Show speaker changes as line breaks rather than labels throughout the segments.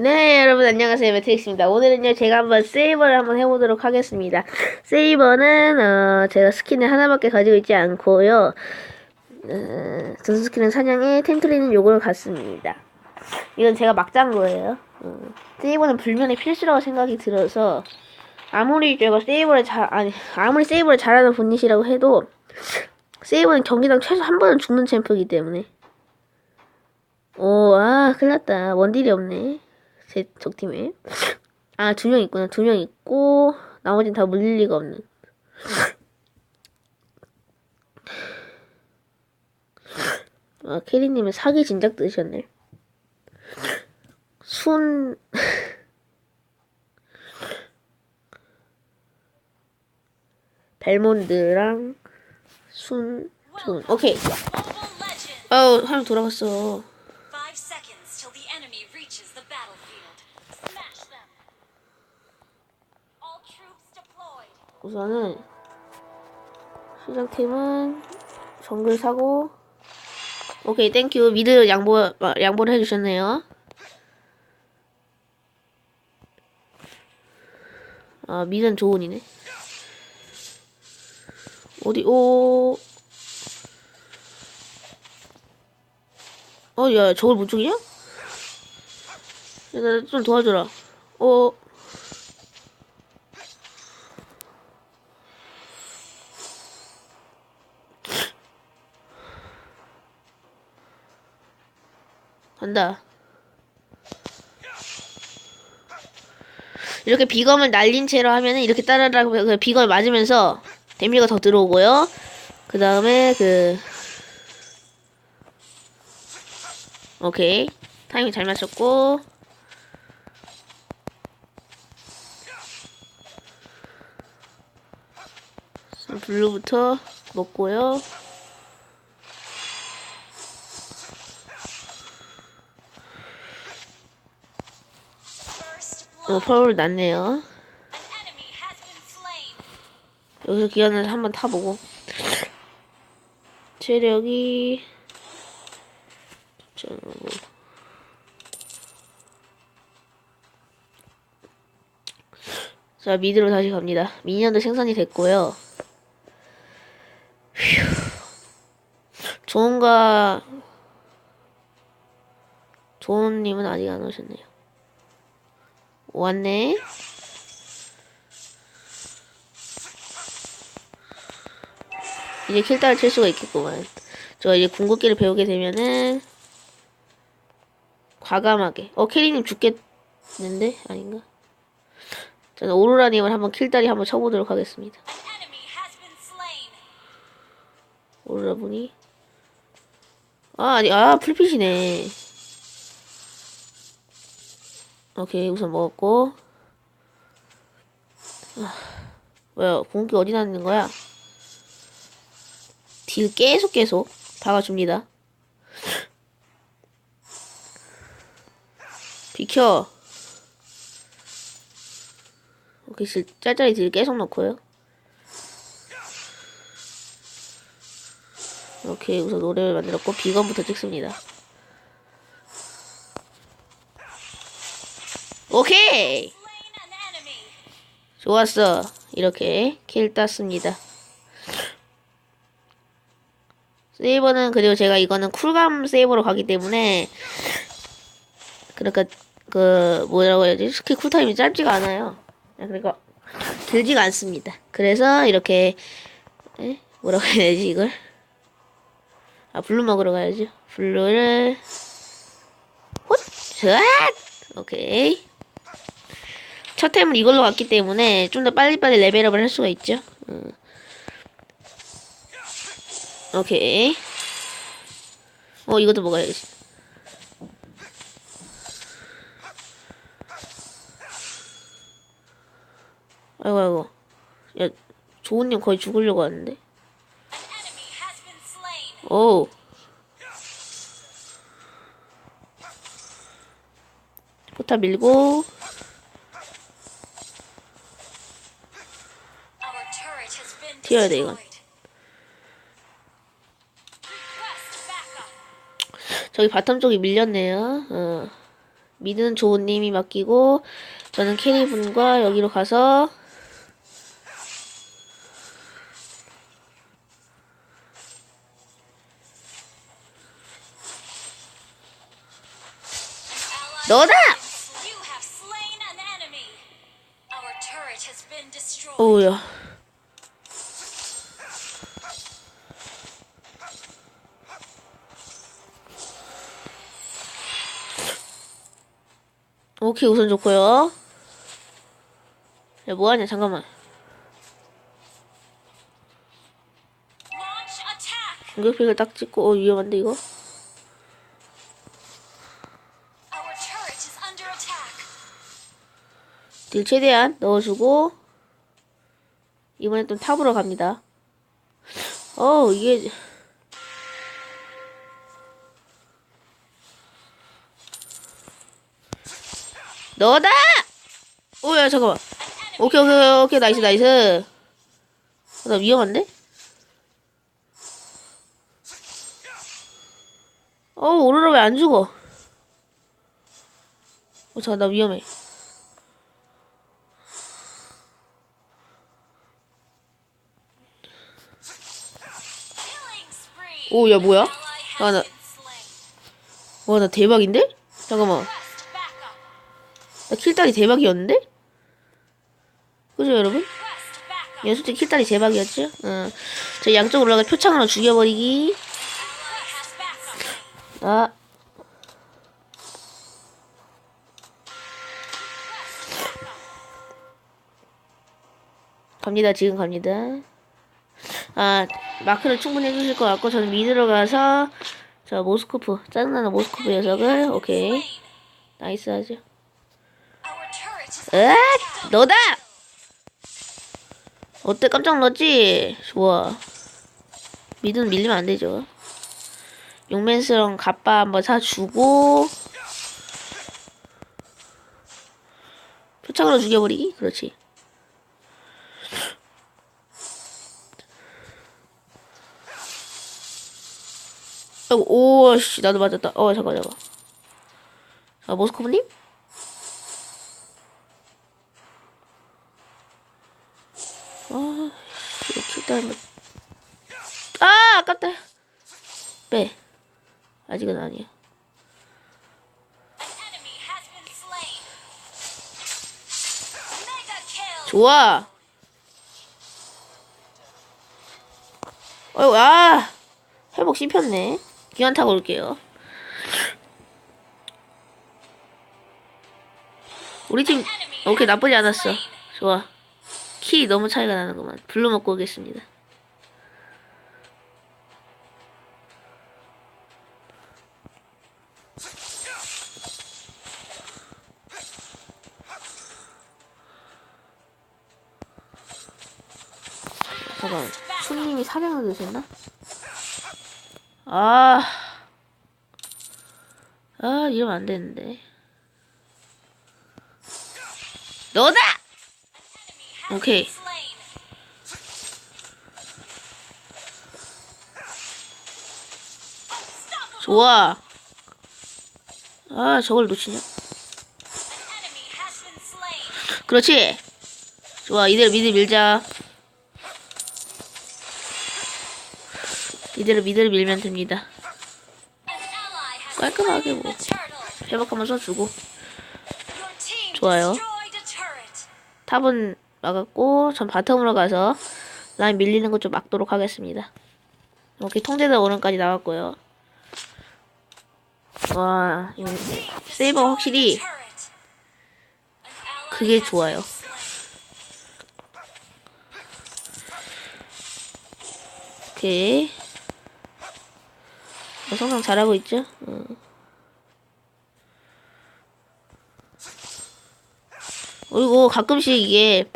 네, 여러분 안녕하세요. 매트릭스입니다. 오늘은요, 제가 한번 세이버를 한번 해보도록 하겠습니다. 세이버는, 어, 제가 스킨을 하나밖에 가지고 있지 않고요. 어, 전수 스킨은 사냥에 템트리는 요거를 갖습니다. 이건 제가 막짠 거예요. 어, 세이버는 불면의 필수라고 생각이 들어서, 아무리 제가 세이버를 잘, 아니, 아무리 세이버를 잘하는 분이시라고 해도, 세이버는 경기당 최소 한 번은 죽는 챔프이기 때문에. 오, 아, 큰일 났다. 원딜이 없네. 제 적팀에. 아, 두 명 있구나. 두 명 있고, 나머지는 다 물릴 리가 없는. 아, 캐리님은 사기 진작 뜨셨네. 순, 벨몬드랑 순, 순. 오케이. 아우, 사람 돌아갔어. 우선은 시작팀은 정글 사고 오케이 땡큐 미드 양보 아, 양보를 해주셨네요. 아 미드는 조은이네. 어디 오. 어, 야, 저걸 못 죽이냐? 야, 나좀 도와줘라. 어, 간다. 이렇게 비검을 날린 채로 하면은 이렇게 따라라 그 비검을 맞으면서 데미지가 더 들어오고요. 그 다음에 그 오케이 타이밍 잘 맞췄고 블루부터 먹고요. 어. 펄을 났네요. 여기서 기한을 한번 타보고 체력이 좀 자, 미드로 다시 갑니다. 미니언도 생산이 됐고요. 휴. 좋은가 좋은님은 아직 안 오셨네요. 왔네. 이제 킬다를 칠 수가 있겠구만. 저 이제 궁극기를 배우게 되면은 과감하게. 어 캐리님 죽겠는데 아닌가? 저는 오로라님을 한번 킬다리 한번 쳐보도록 하겠습니다. 오로라 분이 아 아니 아 풀핏이네. 오케이 우선 먹었고 아, 뭐야 궁극기 어디 놨는 거야? 딜 계속 계속 박아줍니다. 비켜. 오케이 실- 짤짤이 딜 계속 넣고요. 오케이 우선 노래를 만들었고 비건부터 찍습니다. 오케이. 좋았어 이렇게 킬 땄습니다. 세이버는 그리고 제가 이거는 쿨감 세이버로 가기 때문에 그러니까 그 뭐라고 해야지 스킬 쿨타임이 짧지가 않아요. 그러니까 길지가 않습니다. 그래서 이렇게 에? 뭐라고 해야 되지 이걸? 아 블루 먹으러 가야죠. 블루를 헛! 샷! 오케이. 첫 템은 이걸로 갔기 때문에 좀 더 빨리빨리 레벨업을 할 수가 있죠. 음. 오케이. 어, 이것도 먹어야지. 아이고, 아이고. 야, 조은님 거의 죽으려고 하는데. 오. 포탑 밀고, 튀어야 돼, 이건. 저기 바텀 쪽이 밀렸네요. 어. 미드는 조은님이 맡기고 저는 캐리분과 여기로 가서 너다!
Have
오케이 우선 좋고요. 야 뭐하냐 잠깐만. 공격팩을 딱 찍고 어 위험한데 이거? 딜 최대한 넣어주고 이번엔 또 탑으로 갑니다. 어 이게 너다! 오야 잠깐만. 오케이 오케이 오케이 나이스 나이스. 어, 나 위험한데? 어 오로라 왜 안 죽어? 어 잠깐 나 위험해. 오 야 뭐야? 아, 나-. 와 나 대박인데? 잠깐만. 나 킬딸이 대박이었는데? 그죠 여러분?
Backup.
얘 솔직히 킬딸이 대박이었죠? 응. 저 양쪽 올라가 표창으로 죽여버리기. 아. 갑니다 지금 갑니다. 아 마크를 충분히 해주실 것 같고 저는 미드로 가서 저 모스코프 짜증나는 모스코프 녀석을 오케이 나이스 하죠. 으악! 너다! 어때 깜짝 놀랐지? 좋아. 미드는 밀리면 안 되죠. 용맨스랑 갑바 한번 사주고 표창으로 죽여버리기? 그렇지. 아이고, 오, 씨, 나도 맞았다. 어, 잠깐, 잠깐. 아, 모스코브님? 아, 이렇게 일단 아, 아깝다. 빼. 아직은 아니야. 좋아. 어이구, 아, 회복 씹혔네. 기관 타고 올게요. 우리 팀, 오케이, 나쁘지 않았어. 좋아. 키 너무 차이가 나는구만. 블루 먹고 오겠습니다. 잠깐, 손님이 사냥을 드셨나? 아, 아, 이러면 안 되는데. 너다! 오케이. 좋아. 아, 저걸 놓치냐? 그렇지. 좋아, 이대로 미드 밀자. 이대로 미드를 밀면 됩니다. 깔끔하게 뭐. 회복 한번 써주고. 좋아요. 탑은 막았고, 전 바텀으로 가서 라인 밀리는 것 좀 막도록 하겠습니다. 오케이, 통제자 오른까지 나왔고요. 와, 이거 세이버가 확실히 그게 좋아요. 오케이. 어, 성장 잘하고 있죠? 어. 그리고 가끔씩 이게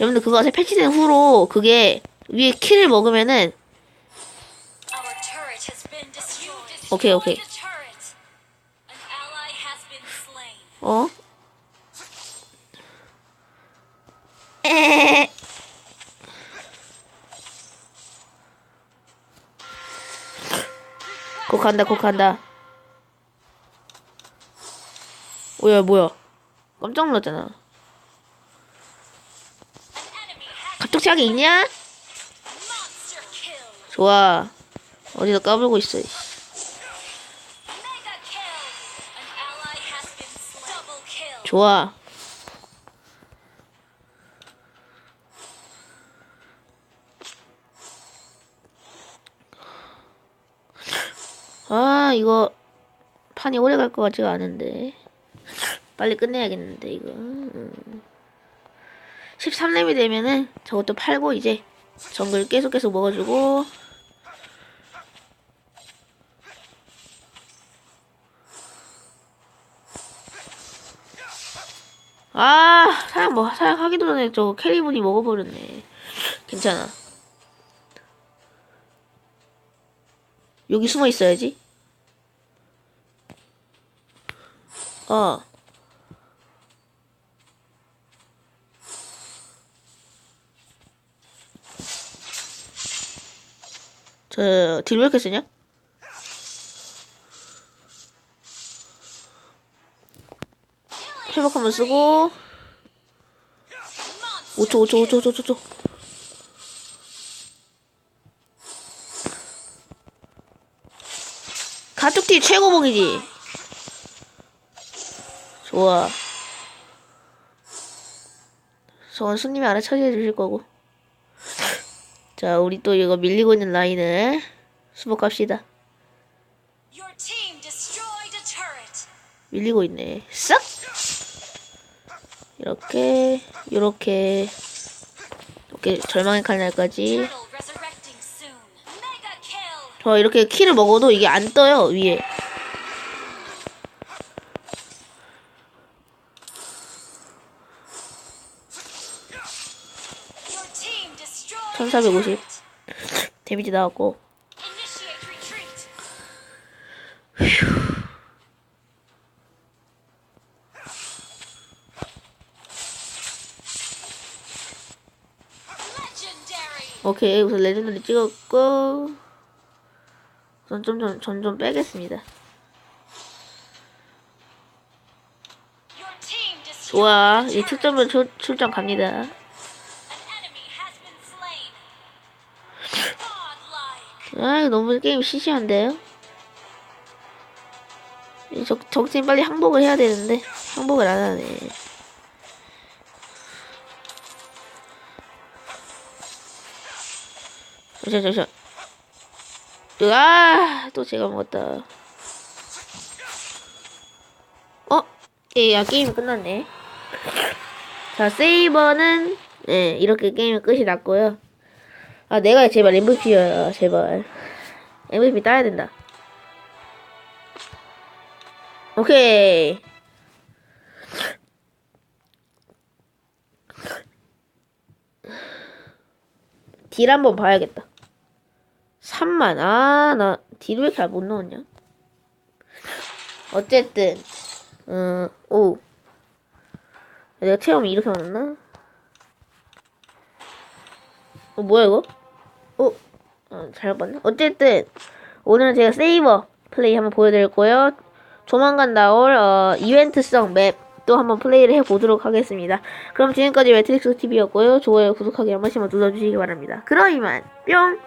여러분들 그거 아세요? 패치된 후로 그게 위에 키를 먹으면은. 오케이, 오케이. 어? 에. 곧 간다. 뭐야 뭐야 깜짝 놀랐잖아 갑툭튀하게 있냐? 좋아 어디서 까불고 있어 이씨. 아 이거 판이 오래 갈 것 같지가 않은데. 빨리 끝내야겠는데 이거. 음. 13렙이 되면은 저것도 팔고 이제 정글 계속 계속 먹어주고. 아 사양 뭐 사양하기도 전에 저 캐리분이 먹어버렸네. 괜찮아 여기 숨어 있어야지 어 저, 딜 왜 이렇게 쓰냐? 회복 한번 쓰고, 5초, 5초, 5초, 5초, 5초. 가tuk티 최고봉이지. 좋아. 저건 손님이 알아 처리해 주실 거고. 자, 우리 또 이거 밀리고 있는 라인을 수복합시다. 밀리고 있네. 싹! 이렇게, 이렇게, 이렇게 절망의 칼날까지. 저 이렇게 키를 먹어도 이게 안 떠요, 위에.
Your team destroyed
1450.
a turret.
데미지 나왔고.
Legendary.
오케이, 우선 레전드를 찍었고. 우선 좀, 좀, 전좀 빼겠습니다. 좋아, 이 출, 출장 갑니다. 아, 너무 게임 시시한데요? 이 적, 적팀 빨리 항복을 해야 되는데, 항복을 안 하네. 잠시만, 잠시만. 으아! 또 제가 먹었다. 어? 예, 야, 게임 끝났네. 자, 세이버는, 네, 이렇게 게임 끝이 났고요. 아, 내가 제발 MVP야, 제발. MVP 따야 된다. 오케이. 딜 한번 봐야겠다. 3만. 아, 나딜왜 이렇게 못 넣었냐? 어쨌든, 음, 오. 내가 체험이 이렇게 많았나? 어, 뭐야, 이거? 어, 어, 잘못 봤네. 어쨌든, 오늘은 제가 세이버 플레이 한번 보여드릴 거예요. 조만간 나올, 어, 이벤트성 맵도 한번 플레이를 해보도록 하겠습니다. 그럼 지금까지 매트릭스 TV였고요. 좋아요, 구독하기 한 번씩만 눌러주시기 바랍니다. 그럼 이만, 뿅!